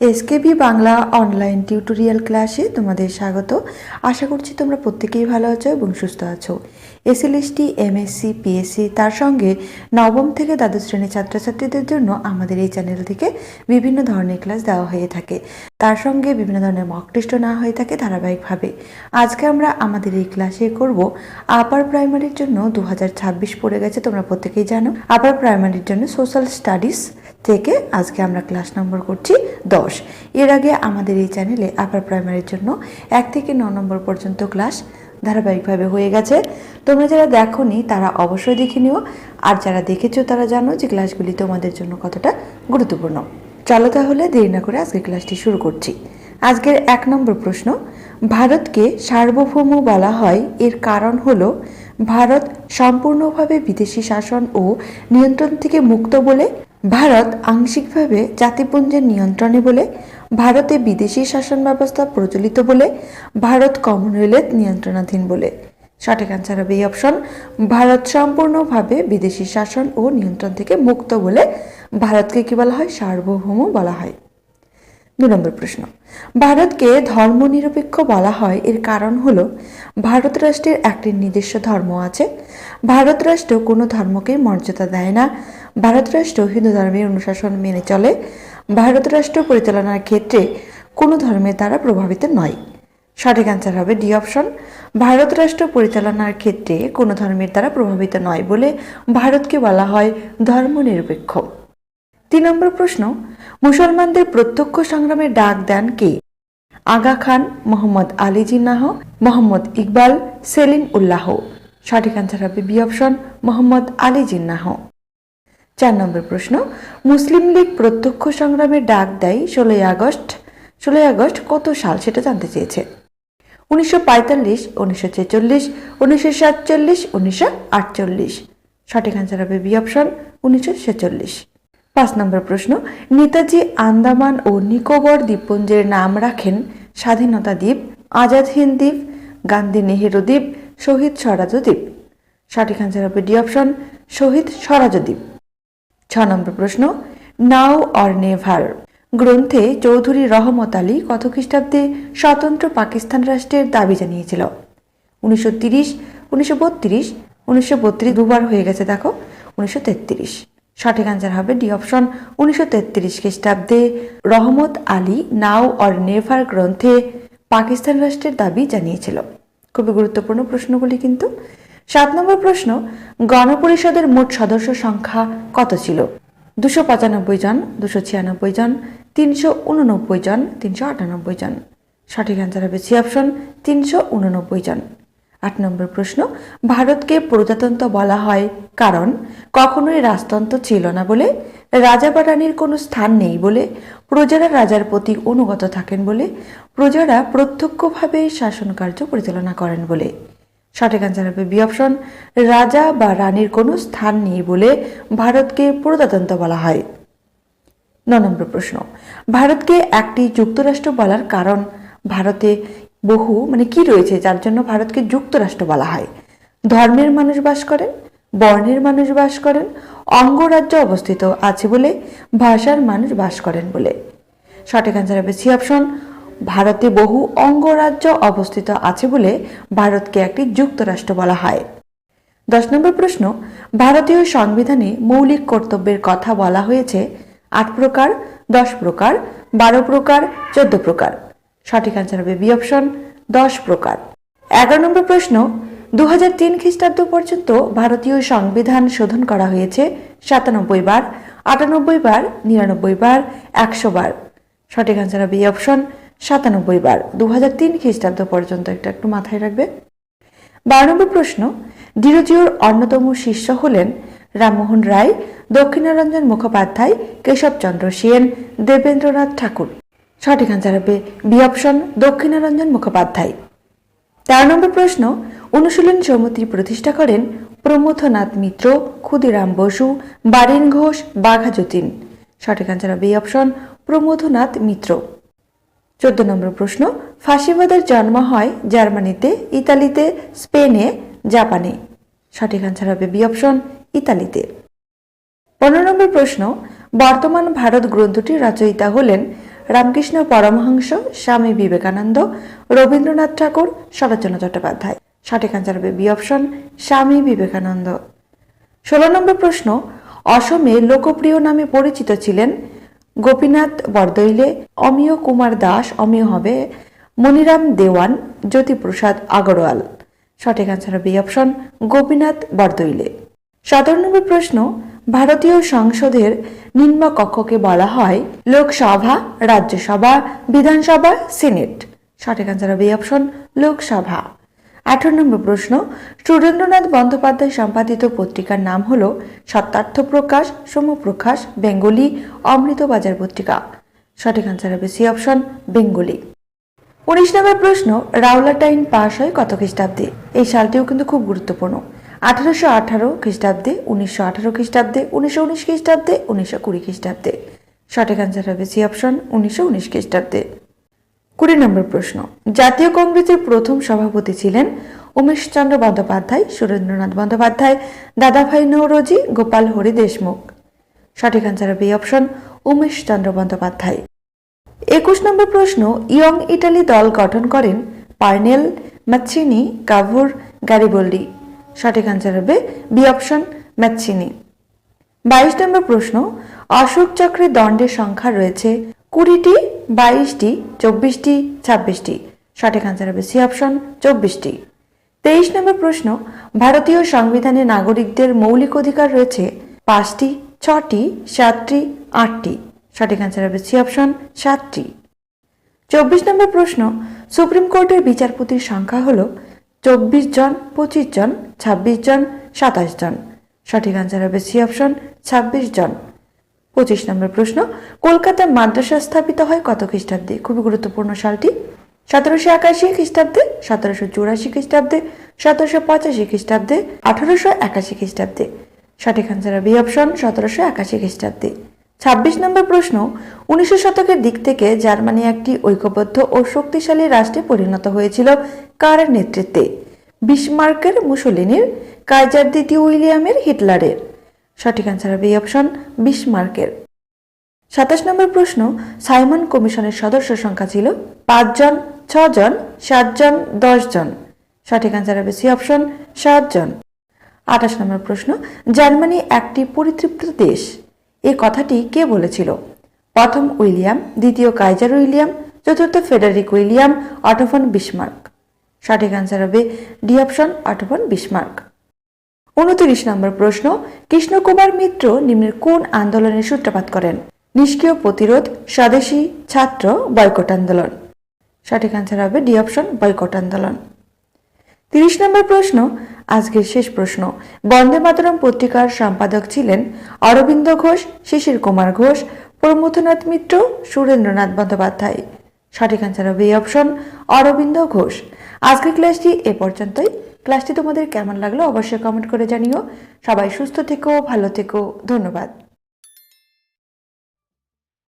SKB Bangla online tutorial ক্লাসে তোমাদের স্বাগত। আশা করছি তোমরা প্রত্যেকেই ভালো আছো এবং সুস্থ আছো। এসএলএসটি এমএসসি পিএসসি তার সঙ্গে নবম থেকে দ্বাদশ শ্রেণির ছাত্রছাত্রীদের জন্য আমাদের এই চ্যানেল থেকে বিভিন্ন ধরনের ক্লাস দেওয়া হয়ে থাকে। তার সঙ্গে বিভিন্ন ধরনের মক না হয়ে থাকে ধারাবাহিকভাবে। আজকে আমরা আমাদের এই ক্লাসে করব আপার প্রাইমারির জন্য দু হাজার ছাব্বিশ পড়ে গেছে, তোমরা প্রত্যেকেই জানো। আপার প্রাইমারির জন্য সোশ্যাল স্টাডিজ থেকে আজকে আমরা ক্লাস নম্বর করছি দশ। এর আগে আমাদের এই চ্যানেলে আপার প্রাইমারির জন্য এক থেকে ন নম্বর পর্যন্ত ক্লাস ধারাবাহিকভাবে হয়ে গেছে। তোমরা যারা দেখোনি, তারা অবশ্যই দেখে নিও। আর যারা দেখেছ, তারা জানো যে ক্লাসগুলি তোমাদের জন্য কতটা গুরুত্বপূর্ণ। চলো তাহলে দেরি না করে আজকের ক্লাসটি শুরু করছি। আজকের এক নম্বর প্রশ্ন, ভারতকে সার্বভৌম বলা হয়, এর কারণ হল ভারত সম্পূর্ণভাবে বিদেশি শাসন ও নিয়ন্ত্রণ থেকে মুক্ত বলে, ভারত আংশিকভাবে জাতিপুঞ্জের নিয়ন্ত্রণে বলে, ভারতে বিদেশি শাসন ব্যবস্থা প্রচলিত বলে, ভারত কমনওয়েলথ নিয়ন্ত্রণাধীন বলে। সঠিক আনসার হবে এই অপশন ভারত সম্পূর্ণভাবে বিদেশি শাসন ও নিয়ন্ত্রণ থেকে মুক্ত বলে ভারতকে কি বলা হয়? সার্বভৌম বলা হয়। দু নম্বর প্রশ্ন। ভারতকে ধর্মনিরপেক্ষ বলা হয় এর কারণ হল ভারত রাষ্ট্রের একটি নিজস্ব ধর্ম আছে। ভারত রাষ্ট্র কোনো ধর্মকে মর্যাদা দেয় না। ভারত রাষ্ট্র হিন্দু ধর্মের অনুশাসন মেনে চলে। ভারত রাষ্ট্র পরিচালনার ক্ষেত্রে কোনো ধর্মের দ্বারা প্রভাবিত নয়। সঠিক অ্যান্সার হবে ডি অপশন ভারত রাষ্ট্র পরিচালনার ক্ষেত্রে কোনো ধর্মের দ্বারা প্রভাবিত নয় বলে ভারতকে বলা হয় ধর্মনিরপেক্ষ। তিন নম্বর প্রশ্ন, মুসলমানদের প্রত্যক্ষ সংগ্রামের ডাক দেন কে? আগা খান, মোহাম্মদ আলী জিন্নাহ, মোহাম্মদ ইকবাল, সেলিম উল্লাহ। সঠিক আনসার হবে বি অপশন মোহাম্মদ আলী জিন্নাহ। চার নম্বর প্রশ্ন, মুসলিম লীগ প্রত্যক্ষ সংগ্রামের ডাক দেয় ষোলোই আগস্ট? ষোলোই আগস্ট কত সাল? সেটা জানতে চেয়েছে। উনিশশো পঁয়তাল্লিশ, উনিশশো ছেচল্লিশ, উনিশশো সাতচল্লিশ, উনিশশো আটচল্লিশ। সঠিক আনসার হবে বি অপশন উনিশশো ছেচল্লিশ। পাঁচ নম্বর প্রশ্ন, নেতাজি আন্দামান ও নিকোবর দ্বীপপুঞ্জের নাম রাখেন স্বাধীনতা দ্বীপ, আজাদ হিন্দ দ্বীপ, গান্ধী নেহেরু দ্বীপ, শহীদ স্বরাজ দ্বীপ। সঠিক আনসার হবে ডি অপশন শহীদ স্বরাজ দ্বীপ। ছ নম্বর প্রশ্ন, নাও অর নেভার। গ্রন্থে চৌধুরী রহমত আলী কত খ্রিস্টাব্দে স্বতন্ত্র পাকিস্তান রাষ্ট্রের দাবি জানিয়েছিল। উনিশশো তিরিশ, উনিশশো বত্রিশ উনিশশো বত্রিশ দুবার হয়ে গেছে দেখো, উনিশশো তেত্রিশ। সঠিক আনসার হবে ডি অপশন উনিশশো তেত্রিশ খ্রিস্টাব্দে রহমত আলী নাও অর নেভার গ্রন্থে পাকিস্তান রাষ্ট্রের দাবি জানিয়েছিল। খুবই গুরুত্বপূর্ণ প্রশ্নগুলি কিন্তু। সাত নম্বর প্রশ্ন, গণপরিষদের মোট সদস্য সংখ্যা কত ছিল? দুশো পঁচানব্বই জন, দুশো ছিয়ানব্বই জন, তিনশো উননব্বই জন, তিনশো আটানব্বই জন। সঠিক অ্যান্সার হবে সি অপশন তিনশো উননব্বই জন। আট নম্বর প্রশ্ন, ভারতকে প্রজাতন্ত্র বলা হয় কারণ কখনোই রাজতন্ত্র ছিল না বলে, রাজা বা রানীর কোনো স্থান নেই বলে, প্রজারা রাজার প্রতি অনুগত থাকেন বলে, প্রজারা প্রত্যক্ষভাবে শাসন কার্য পরিচালনা করেন বলে। সঠিক অ্যান্সার হবে বি অপশন। রাজা বা রানীর কোনো স্থান নেই বলে ভারতকে প্রজাতন্ত্র বলা হয়। ন নম্বর প্রশ্ন, ভারতকে একটি যুক্তরাষ্ট্র বলার কারণ? ভারতে বহু মানে কি রয়েছে যার জন্য ভারতকে যুক্তরাষ্ট্র বলা হয়? ধর্মের মানুষ বাস করেন, বর্ণের মানুষ বাস করেন, অঙ্গরাজ্য অবস্থিত আছে বলে ভাষার মানুষ বাস করেন বলে। সঠিক অ্যান্সার হবে সি অপশন ভারতে বহু অঙ্গরাজ্য অবস্থিত আছে বলে ভারতকে একটি যুক্তরাষ্ট্র বলা হয়। দশ নম্বর প্রশ্ন, ভারতীয় সংবিধানে মৌলিক কর্তব্যের কথা বলা হয়েছে। আট প্রকার, দশ প্রকার, বারো প্রকার, চোদ্দ প্রকার। সঠিক আনসার হবে বি অপশন দশ প্রকার। এগারো নম্বর প্রশ্ন দু তিন খ্রিস্টাব্দ পর্যন্ত ভারতীয় সংবিধান শোধন করা হয়েছে সাতানব্বই বার, আটানব্বই বার, নিরানব্বই বার, একশো বার। সঠিক আনসার হবে অপশন সাতানব্বই বার দু হাজার তিন খ্রিস্টাব্দ পর্যন্ত একটা একটু মাথায় রাখবে। বারো নম্বর প্রশ্ন, ডিরোজিওর অন্যতম শিষ্য হলেন রামমোহন রায়, দক্ষিণারঞ্জন মুখোপাধ্যায়, কেশবচন্দ্র সেন, দেবেন্দ্রনাথ ঠাকুর। সঠিক আনসার হবে বি অপশন, দক্ষিণারঞ্জন মুখোপাধ্যায়। তেরো নম্বর প্রশ্ন, অনুশীলন সমিতি প্রতিষ্ঠা করেন প্রমথনাথ মিত্র, ক্ষুদিরাম বসু, বারেন ঘোষ, বাঘা যতীন। সঠিক আনসার হবে অপশন, প্রমথনাথ মিত্র। চোদ্দ নম্বর প্রশ্ন, ফাঁসিবাদের জন্ম হয় জার্মানিতে, ইতালিতে, স্পেনে, জাপানে। সঠিক আনসার হবে বি অপশন ইতালিতে। পনেরো নম্বর প্রশ্ন, বর্তমান ভারত গ্রন্থটির রচয়িতা হলেন রামকৃষ্ণ পরমহংস, স্বামী বিবেকানন্দ, রবীন্দ্রনাথ ঠাকুর, শরৎচন্দ্র চট্টোপাধ্যায়। সঠিক আনসার হবে বি অপশন স্বামী বিবেকানন্দ। ষোলো নম্বর প্রশ্ন, অসমে লোকপ্রিয় নামে পরিচিত ছিলেন গোপীনাথ বরদইলে অমিয় কুমার দাস অমিয় হবে মনিরাম দেওয়ান, জ্যোতিপ্রসাদ আগরওয়াল। সঠিক answer B option Gopinath Bordoloi সতেরো নম্বর প্রশ্ন, ভারতীয় সংসদের নিম্ন কক্ষকে বলা হয় লোকসভা, রাজ্যসভা, বিধানসভা, সিনেট। সঠিক আনসার হবে অপশন লোকসভা। আঠারো নম্বর প্রশ্ন, সুরেন্দ্রনাথ বন্দ্যোপাধ্যায় সম্পাদিত পত্রিকার নাম হল সত্যার্থ প্রকাশ, সমপ্রকাশ, বেঙ্গলি, অমৃতবাজার পত্রিকা। সঠিক আনসার হবে সি অপশন বেঙ্গলি। উনিশ নম্বর প্রশ্ন রাউলাটাইন পাশ হয় কত খ্রিস্টাব্দে? এই সালটিও কিন্তু খুব গুরুত্বপূর্ণ। আঠারোশো আঠারো খ্রিস্টাব্দে, উনিশশো আঠারো খ্রিস্টাব্দে, উনিশশো উনিশ খ্রিস্টাব্দে, উনিশশো কুড়ি খ্রিস্টাব্দে। সঠিক আনসার হবে সি অপশন উনিশশো উনিশ খ্রিস্টাব্দে। কুড়ি নম্বর প্রশ্ন। জাতীয় কংগ্রেসের প্রথম সভাপতি ছিলেন উমেশচন্দ্র বন্দ্যোপাধ্যায়, সুরেন্দ্রনাথ বন্দ্যোপাধ্যায়, দাদাভাই নৌরজি, গোপাল হরি দেশমুখ। সঠিক আনসার এই অপশন উমেশচন্দ্র বন্দ্যোপাধ্যায়। একুশ নম্বর প্রশ্ন, ইয়ং ইটালি দল গঠন করেন পার্নেল ম্যাচিনি, কাভুর গারিবল্ডি সঠিক আনসার হবে বি অপশন ম্যাচিনি। বাইশ নম্বর প্রশ্ন, অশোক চক্রের দণ্ডের সংখ্যা রয়েছে কুড়িটি বাইশটি, চব্বিশটি, ছাব্বিশটি। সঠিক আনসার হবে সি অপশন চব্বিশটি। তেইশ নম্বর প্রশ্ন, ভারতীয় সংবিধানে নাগরিকদের মৌলিক অধিকার রয়েছে পাঁচটি, ছটি, সাতটি, আটটি। সঠিক আনসার হবে সি অপশন সাতটি। চব্বিশ নম্বর প্রশ্ন, সুপ্রিম কোর্টের বিচারপতির সংখ্যা হল চব্বিশ জন, পঁচিশ জন, ছাব্বিশ জন, সাতাশ জন। সঠিক আনসার হবে সি অপশন ছাব্বিশ জন। পঁচিশ নম্বর প্রশ্ন কলকাতা মাদ্রাসা স্থাপিত হয় কত খ্রিস্টাব্দে? খুবই গুরুত্বপূর্ণ সালটি। সতেরোশো একাশি খ্রিস্টাব্দে, সতেরোশো চুরাশি খ্রিস্টাব্দে, সতেরোশো পঁচাশি খ্রিস্টাব্দে, আঠারোশো একাশি খ্রিস্টাব্দে। সঠিক আনসার বি অপশন সতেরোশো একাশি খ্রিস্টাব্দে। ছাব্বিশ নম্বর প্রশ্ন, উনিশশো শতকের দিক থেকে জার্মানি একটি ঐক্যবদ্ধ ও শক্তিশালী রাষ্ট্রে পরিণত হয়েছিল কার নেতৃত্বে? বিসমার্কের মুসোলিনির কাইজার দ্বিতীয় উইলিয়ামের, হিটলারের। সঠিক আনসার হবে এই অপশন বিসমার্কের সাতাশ নম্বর প্রশ্ন, সাইমন কমিশনের সদস্য সংখ্যা ছিল পাঁচজন, ছজন, সাতজন, দশজন। সঠিক আনসার হবে সি অপশন সাতজন। আঠাশ নম্বর প্রশ্ন, জার্মানি একটি পরিতৃপ্ত দেশ। এ কথাটি কে বলেছিল? প্রথম উইলিয়াম, দ্বিতীয় কাইজার উইলিয়াম, চতুর্থ Frederick William, Otto von Bismarck সঠিক আনসার হবে D option Otto von Bismarck উনত্রিশ নম্বর প্রশ্ন, কৃষ্ণকুমার মিত্র নিম্নের কোন আন্দোলনের সূত্রপাত করেন? নিষ্ক্রিয় প্রতিরোধ, স্বদেশী ছাত্র, বয়কট আন্দোলন। সঠিক আনসার হবে ডি অপশন, বয়কট আন্দোলন। তিরিশ নম্বর প্রশ্ন, আজকের শেষ প্রশ্ন। বন্দে মাতরম পত্রিকার সম্পাদক ছিলেন অরবিন্দ ঘোষ, শিশির কুমার ঘোষ প্রমথনাথ মিত্র, সুরেন্দ্রনাথ বন্দ্যোপাধ্যায়। সঠিক আনসার হবে এই অপশন, অরবিন্দ ঘোষ। আজকের ক্লাসটি এ পর্যন্তই। ক্লাসটি তোমাদের কেমন লাগল অবশ্যই কমেন্ট করে জানিও। সবাই সুস্থ থেকো ভালো থেকো। ধন্যবাদ।